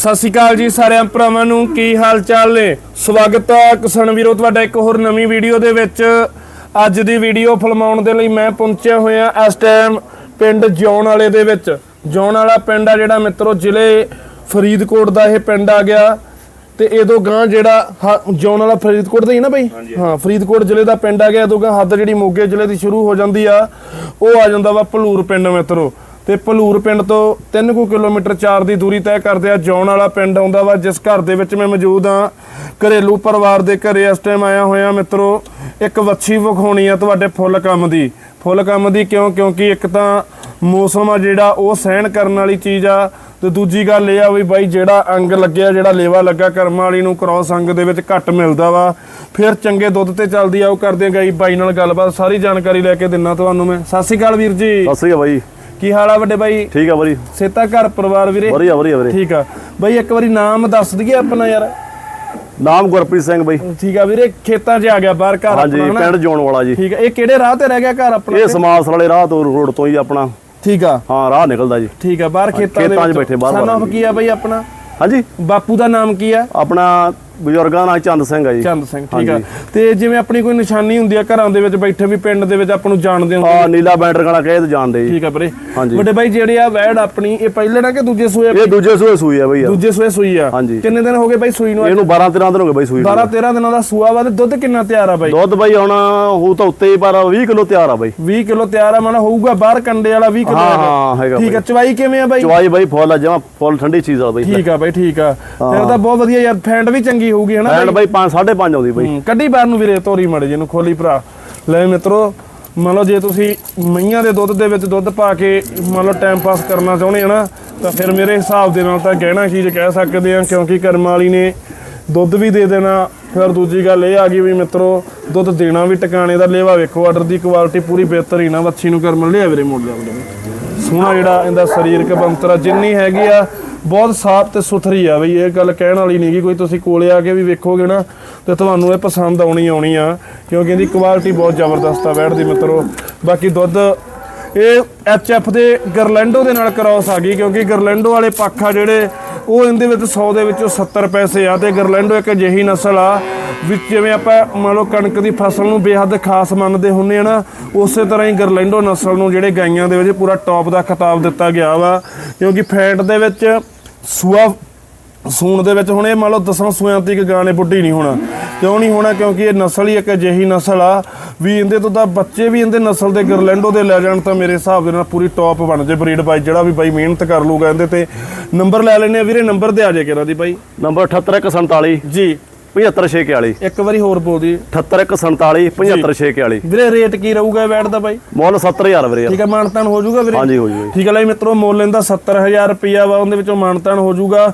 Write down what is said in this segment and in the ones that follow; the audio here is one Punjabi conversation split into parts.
ਸਤਿ ਸ਼੍ਰੀ ਅਕਾਲ ਜੀ ਸਾਰਿਆਂ ਭਰਾਵਾਂ ਨੂੰ ਕੀ ਹਾਲ ਚਾਲ ਨੇ? ਸਵਾਗਤ ਹੈ ਕਿਸਾਨ ਵੀਰੋ ਤੁਹਾਡਾ ਇੱਕ ਹੋਰ ਨਵੀਂ ਵੀਡੀਓ ਦੇ ਵਿੱਚ। ਅੱਜ ਦੀ ਵੀਡੀਓ ਫਿਲਮਾਉਣ ਦੇ ਲਈ ਮੈਂ ਪਹੁੰਚਿਆ ਹੋਇਆ ਇਸ ਟਾਈਮ ਪਿੰਡ ਜੌਣ ਵਾਲੇ ਦੇ ਵਿੱਚ। ਜੌਣ ਵਾਲਾ ਪਿੰਡ ਆ ਜਿਹੜਾ ਮਿੱਤਰੋ ਜ਼ਿਲ੍ਹੇ ਫਰੀਦਕੋਟ ਦਾ ਇਹ ਪਿੰਡ ਆ ਗਿਆ। ਤੇ ਇਹਦੋਂ ਗਾਂ ਜਿਹੜਾ ਜੌਣ ਵਾਲਾ ਫਰੀਦਕੋਟ ਦਾ ਹੀ ਨਾ ਬਈ? ਹਾਂ ਫਰੀਦਕੋਟ ਜ਼ਿਲ੍ਹੇ ਦਾ ਪਿੰਡ ਆ ਗਿਆ ਇਹਦੋਂ ਗਾਂ ਹੱਦ ਜਿਹੜੀ ਮੋਗੇ ਜ਼ਿਲ੍ਹੇ ਦੀ ਸ਼ੁਰੂ ਹੋ ਜਾਂਦੀ ਆ। ਉਹ ਆ ਜਾਂਦਾ ਵਾ ਭਲੂਰ ਪਿੰਡ ਮਿੱਤਰੋ। ਤੇ ਭਲੂਰ ਪਿੰਡ ਤੋਂ 3 ਕੁ ਕਿਲੋਮੀਟਰ 4 ਦੀ ਦੂਰੀ ਤੈਅ ਕਰਦੇ ਆ ਜੌਣ ਵਾਲਾ ਪਿੰਡ ਆਉਂਦਾ ਵਾ, ਜਿਸ ਘਰ ਦੇ ਵਿੱਚ ਮੈਂ ਮੌਜੂਦ ਆ ਘਰੇਲੂ ਪਰਿਵਾਰ ਦੇ ਘਰੇ ਇਸ ਟਾਈਮ ਆਇਆ ਹੋਇਆ ਮਿੱਤਰੋ, ਇੱਕ ਵੱਛੀ ਵਿਖਾਉਣੀ ਆ ਤੁਹਾਡੇ ਫੁੱਲ ਕੰਮ ਦੀ। ਫੁੱਲ ਕੰਮ ਦੀ ਕਿਉਂ? ਕਿਉਂਕਿ ਇੱਕ ਤਾਂ ਮੌਸਮ ਆ ਜਿਹੜਾ, ਉਹ ਸਹਿਣ ਕਰਨ ਵਾਲੀ ਚੀਜ਼ ਆ। ਤੇ ਦੂਜੀ ਗੱਲ ਇਹ ਆ ਵੀ ਬਾਈ, ਜਿਹੜਾ ਅੰਗ ਲੱਗਿਆ, ਜਿਹੜਾ ਲੇਵਾ ਲੱਗਾ ਕਰਮ ਵਾਲੀ ਨੂੰ ਕ੍ਰਾਸ ਅੰਗ ਦੇ ਵਿੱਚ ਘੱਟ ਮਿਲਦਾ ਵਾ। ਫਿਰ ਚੰਗੇ ਦੁੱਧ ਤੇ ਚੱਲਦੀ ਆ, ਉਹ ਕਰਦੇ ਆ ਗਈ ਬਾਈ ਨਾਲ ਗੱਲਬਾਤ। ਸਾਰੀ ਜਾਣਕਾਰੀ ਲੈ ਕੇ ਦਿੰਨਾ ਤੁਹਾਨੂੰ ਮੈਂ। ਸਤਿ ਸ਼੍ਰੀ ਅਕਾਲ ਵੀਰ ਜੀ। ਸਤਿ ਸ੍ਰੀ ਅਕਾਲ ਬਾਈ। ਕੀ ਹਾਲ ਆ ਵੱਡੇ ਬਾਈ? ਠੀਕ ਆ ਬਾਈ ਸੇਤਾ ਘਰ ਪਰਿਵਾਰ ਵੀਰੇ? ਵਧੀਆ ਵਧੀਆ ਵੀਰੇ। ਠੀਕ ਆ। ਬਾਈ ਇੱਕ ਵਾਰੀ ਨਾਮ ਦੱਸ ਦਈਏ ਆਪਣਾ ਯਾਰ। ਨਾਮ ਗੁਰਪ੍ਰੀਤ ਸਿੰਘ ਬਾਈ। ਠੀਕ ਆ ਵੀਰੇ ਖੇਤਾਂ 'ਚ ਆ ਗਿਆ ਬਾਹਰ ਘਰ ਹਾਂਜੀ ਆਪਣਾ ਪਿੰਡ ਜੋਣ ਵਾਲਾ ਜੀ। ਠੀਕ ਆ। ਇਹ ਕਿਹੜੇ ਰਾਹ ਤੇ ਰਹਿ ਗਿਆ ਘਰ ਆਪਣਾ ਇਹ ਸਮਾਸ ਵਾਲੇ ਰਾਹ ਤੋਂ ਰੋਡ ਤੋਂ ਹੀ ਆਪਣਾ। ਠੀਕ ਆ। ਹਾਂ ਰਾਹ ਨਿਕਲਦਾ ਜੀ। ਠੀਕ ਆ ਬਾਹਰ ਖੇਤਾਂ ਦੇ ਖੇਤਾਂ 'ਚ ਬੈਠੇ ਬਾਹਰ ਬਾਹਰ। ਕੀ ਆ ਬਾਈ ਆਪਣਾ? ਹਾਂਜੀ। ਬਾਪੂ ਦਾ ਨਾਮ ਕੀ ਆ? ਆਪਣਾ ਬਜ਼ੁਰਗਾਂ ਨਾਲ ਚੰਦ ਸਿੰਘ ਆ ਜੀ। ਚੰਦ ਸਿੰਘ ਠੀਕ ਆ। ਤੇ ਜਿਵੇਂ ਆਪਣੀ ਕੋਈ ਨਿਸ਼ਾਨੀ ਹੁੰਦੀ ਆ ਘਰਾਂ ਦੇ ਵਿੱਚ ਬੈਠੇ ਵੀ ਪਿੰਡ ਦੇ ਵਿੱਚ ਆਪਾਂ ਨੂੰ ਜਾਣਦੇ ਹੁੰਦੇ ਆ ਨੀਲਾ ਬੈਂਡਰ ਗਾਣਾ ਕਹੇ ਤੇ ਜਾਣਦੇ ਜੀ। ਠੀਕ ਆ ਵੀਰੇ। ਹਾਂਜੀ। ਵੱਡੇ ਬਾਈ ਜਿਹੜੇ ਆ ਵੈੜ ਆਪਣੀ ਇਹ ਪਹਿਲੇ ਨਾ ਕਿ ਦੂਜੇ ਸੂਏ ਇਹ ਦੂਜੇ ਸੂਏ ਸੂਈ ਆ ਬਈ ਦੂਜੇ ਸੂਏ ਸੂਈ ਆ। ਹਾਂਜੀ। ਕਿੰਨੇ ਦਿਨ ਹੋ ਗਏ ਬਾਈ ਸੂਈ ਨੂੰ ਇਹਨੂੰ 12 13 ਦਿਨ ਹੋ ਗਏ ਬਾਈ ਸੂਈ ਨੂੰ। 12 13 ਦਿਨਾਂ ਦਾ ਸੂਆ ਵਾ ਤੇ ਦੁੱਧ ਕਿੰਨਾ ਤਿਆਰ ਆ ਬਾਈ? ਦੁੱਧ ਬਾਈ ਹੁਣ ਉਹ ਤਾਂ ਉੱਤੇ ਹੀ ਪਰ 20 ਕਿਲੋ ਤਿਆਰ ਆ ਬਾਈ। 20 ਕਿਲੋ ਤਿਆਰ ਆ ਮਨ ਹੋਊਗਾ ਬਾਹਰ ਕੰਡੇ ਵਾਲਾ 20 ਕਿਲੋ ਹਾਂ। ਹਾਂ ਹੈਗਾ ਠੀਕ ਆ ਚਵਾਈ ਕਿਵੇਂ ਆ ਬਾਈ? ਚਵਾਈ ਬਾਈ ਫੁੱਲ ਆ ਜਮਾ ਫੁੱਲ ਠੰਡੀ ਚੀਜ਼ ਆ ਬਾਈ। ਠੀਕ ਆ ਬਾਈ ਠੀਕ ਆ। ਫਿਰ ਤਾਂ ਬਹੁਤ ਵਧੀਆ ਯਾਰ ਫੈਂਟ ਵੀ ਚੰਗੀ ਹੋਊਗੀ ਹਨਾ ਐਂਡ ਬਾਈ? 5 5.5 ਆਉਂਦੀ ਬਾਈ। ਕੱਢੀ ਬਾਹਰ ਨੂੰ ਵੀਰੇ ਤੋਰੀ ਮੜੇ ਜਿਹਨੂੰ ਖੋਲੀ ਭਰਾ। ਲੈ ਮਿੱਤਰੋ ਮੰਨ ਲਓ ਜੇ ਤੁਸੀਂ ਮਈਆਂ ਦੇ ਦੁੱਧ ਦੇ ਵਿੱਚ ਦੁੱਧ ਪਾ ਕੇ ਮੰਨ ਲਓ ਟਾਈਮ ਪਾਸ ਕਰਨਾ ਚਾਹੁੰਦੇ ਆ ਨਾ ਤਾਂ ਫਿਰ ਮੇਰੇ ਹਿਸਾਬ ਦੇ ਨਾਲ ਤਾਂ ਗਹਿਣਾ ਚੀਜ਼ ਕਹਿ ਸਕਦੇ ਆ ਕਿਉਂਕਿ ਕਰਮ ਵਾਲੀ ਨੇ ਦੁੱਧ ਵੀ ਦੇ ਦੇਣਾ। ਫਿਰ ਦੂਜੀ ਗੱਲ ਇਹ ਆ ਗਈ ਵੀ ਮਿੱਤਰੋ ਦੁੱਧ ਦੇਣਾ ਵੀ ਟਿਕਾਣੇ ਦਾ ਲੇਵਾ ਵੇਖੋ ਆਰਡਰ ਦੀ ਕੁਆਲਿਟੀ ਪੂਰੀ ਬਿਹਤਰੀਨ ਆ ਵੱਛੀ ਨੂੰ ਕਰਮ ਲਿਆ ਵੀਰੇ ਮੋੜ ਜਾ ਸੋਹਣਾ ਜਿਹੜਾ ਇਹਦਾ ਸਰੀਰਕ ਬੰਤਰ ਜਿੰਨੀ ਹੈਗੀ ਆ ਬਹੁਤ ਸਾਫ਼ ਤੇ ਸੁਥਰੀ ਆ ਬਈ, ਇਹ ਗੱਲ ਕਹਿਣ ਵਾਲੀ ਨਹੀਂਗੀ ਕੋਈ ਤੁਸੀਂ ਕੋਲੇ ਆ ਕੇ ਵੀ ਵੇਖੋਗੇ ਨਾ, ਤੇ ਤੁਹਾਨੂੰ ਇਹ ਪਸੰਦ ਆਉਣੀ ਆਉਣੀ ਆ, ਕਿਉਂਕਿ ਇਹਦੀ ਕੁਆਲਿਟੀ ਬਹੁਤ ਜ਼ਬਰਦਸਤ ਆ ਬੈਠ ਦੀ ਮਿੱਤਰੋ। ਬਾਕੀ ਦੁੱਧ, ਇਹ ਐਫ ਦੇ ਗਰਲੈਂਡੋ ਦੇ ਨਾਲ ਕ੍ਰਾਸ ਆ ਗਈ, ਕਿਉਂਕਿ ਗਰਲੈਂਡੋ ਵਾਲੇ ਪੱਖ ਆ ਜਿਹੜੇ ਉਹ ਇਹਦੇ ਵਿੱਚ 100 ਦੇ ਵਿੱਚੋਂ 70 ਪੈਸੇ ਆ ਤੇ ਗਰਲੈਂਡੋ ਇੱਕ ਅਜਿਹੀ ਨਸਲ ਆ, ਵਿੱਚ ਜਿਵੇਂ ਆਪਾਂ ਮੰਨ ਲਓ ਕਣਕ ਦੀ ਫਸਲ ਨੂੰ ਬੇਹੱਦ ਖਾਸ ਮੰਨਦੇ ਹੁੰਨੇ ਆ ਨਾ, ਉਸੇ ਤਰ੍ਹਾਂ ਹੀ ਗਰਲੈਂਡੋ ਨਸਲ ਨੂੰ ਜਿਹੜੇ ਗਾਈਆਂ ਦੇ ਵਿੱਚ ਪੂਰਾ ਟੌਪ ਦਾ ਖਿਤਾਬ ਦਿੱਤਾ ਗਿਆ ਵਾ, ਕਿਉਂਕਿ ਫੈਟ ਦੇ ਵਿੱਚ ਸੂਆ, ਸੂਣ ਦੇ ਵਿੱਚ ਹੁਣ ਇਹ ਮੰਨ ਲਓ ਦਸਾਂ ਸੂਆਂ ਤੀਕ ਗਾਣੇ ਬੁੱਢੀ ਨਹੀਂ ਹੋਣਾ। ਕਿਉਂ ਨਹੀਂ ਹੋਣਾ? ਕਿਉਂਕਿ ਇਹ ਨਸਲ ਹੀ ਇੱਕ ਅਜਿਹੀ ਨਸਲ ਆ। ਵੀ ਇਹਦੇ ਤੋਂ ਤਾਂ ਬੱਚੇ ਵੀ ਇਹਦੇ ਨਸਲ ਦੇ ਗਰਲੈਂਡੋ ਦੇ ਲੈ ਜਾਣ ਤਾਂ ਮੇਰੇ ਹਿਸਾਬ ਦੇ ਨਾਲ ਪੂਰੀ ਟੌਪ ਬਣ ਜੇ ਬਰੀਡ ਬਾਈ ਜਿਹੜਾ ਵੀ ਬਾਈ ਮਿਹਨਤ ਕਰ ਲੂਗਾ ਇਹਦੇ ਤੇ। ਨੰਬਰ ਲੈ ਲੈਣੇ ਆ ਵੀਰੇ ਨੰਬਰ ਤੇ ਆ ਜੇ ਕਿਹੜਾ ਦੀ ਬਾਈ। ਨੰਬਰ 78147 ਜੀ। 75641 ਇੱਕ ਵਾਰੀ ਹੋਰ ਬੋਲ ਦੀ। 78147 75641 ਵੀਰੇ ਰੇਟ ਕੀ ਰਹੂਗਾ ਇਹ ਬੈਟ ਦਾ ਬਾਈ? ਮੁੱਲ 70000 ਵੀਰੇ। ਯਾਰ। ਠੀਕ ਹੈ ਮਾਨਤਾਨ ਹੋ ਜਾਊਗਾ ਵੀਰੇ? ਹਾਂਜੀ ਹੋ ਜੀ। ਠੀਕ ਹੈ ਲੈ ਮਿੱਤਰੋ ਮੁੱਲ ਇਹਦਾ 70000 ਰੁਪਿਆ ਵਾ ਉਹਦੇ ਵਿੱਚੋਂ ਮਾਨਤਾਨ ਹੋ ਜਾਊਗਾ।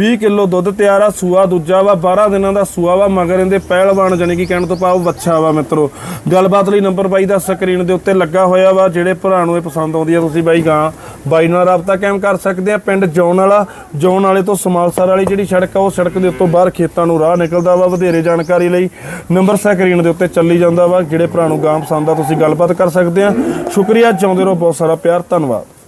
20 ਕਿਲੋ ਦੁੱਧ ਤਿਆਰ ਆ ਸੂਆ ਦੂਜਾ ਵਾ 12 ਦਿਨਾਂ ਦਾ ਸੂਆ ਵਾ ਮਗਰ ਇਹਦੇ ਪਹਿਲਵਾਨ ਜਾਨੀ ਕਿ ਕਹਿਣ ਤੋਂ ਪਾਉ ਵੱਛਾ ਵਾ ਮਿੱਤਰੋ। ਗੱਲਬਾਤ ਲਈ ਨੰਬਰ ਬਾਈ ਦਾ ਸਕਰੀਨ ਦੇ ਉੱਤੇ ਲੱਗਾ ਹੋਇਆ ਵਾ ਜਿਹੜੇ ਭਰਾ ਨੂੰ ਇਹ ਪਸੰਦ ਆਉਂਦੀ ਆ ਤੁਸੀਂ ਬਾਈ ਗਾਂ ਬਾਈ ਨਾਲ ਰਾਬਤਾ ਕਾਇਮ ਕਰ ਸਕਦੇ ਆ। ਪਿੰਡ ਜੌਨ ਵਾਲਾ, ਜੌਨ ਵਾਲੇ ਤੋਂ ਸਮਾਲਸਰ ਵਾਲੀ ਜਿਹੜੀ ਸੜਕ ਆ, ਉਹ ਸੜਕ ਦੇ ਉੱਤੋਂ ਬਾਹਰ ਖੇਤਾਂ ਨੂੰ ਰਾਹ ਨਿਕਲਦਾ ਵਾ। ਵਧੇਰੇ ਜਾਣਕਾਰੀ ਲਈ ਨੰਬਰ ਸਕਰੀਨ ਦੇ ਉੱਤੇ ਚੱਲੀ ਜਾਂਦਾ ਵਾ। ਜਿਹੜੇ ਭਰਾ ਨੂੰ ਗਾਂ ਪਸੰਦ ਆ, ਤੁਸੀਂ ਗੱਲਬਾਤ ਕਰ ਸਕਦੇ ਆ। ਸ਼ੁਕਰੀਆ, ਚਾਹੁੰਦੇ ਰਹੋ ਬਹੁਤ ਸਾਰਾ ਪਿਆਰ, ਧੰਨਵਾਦ।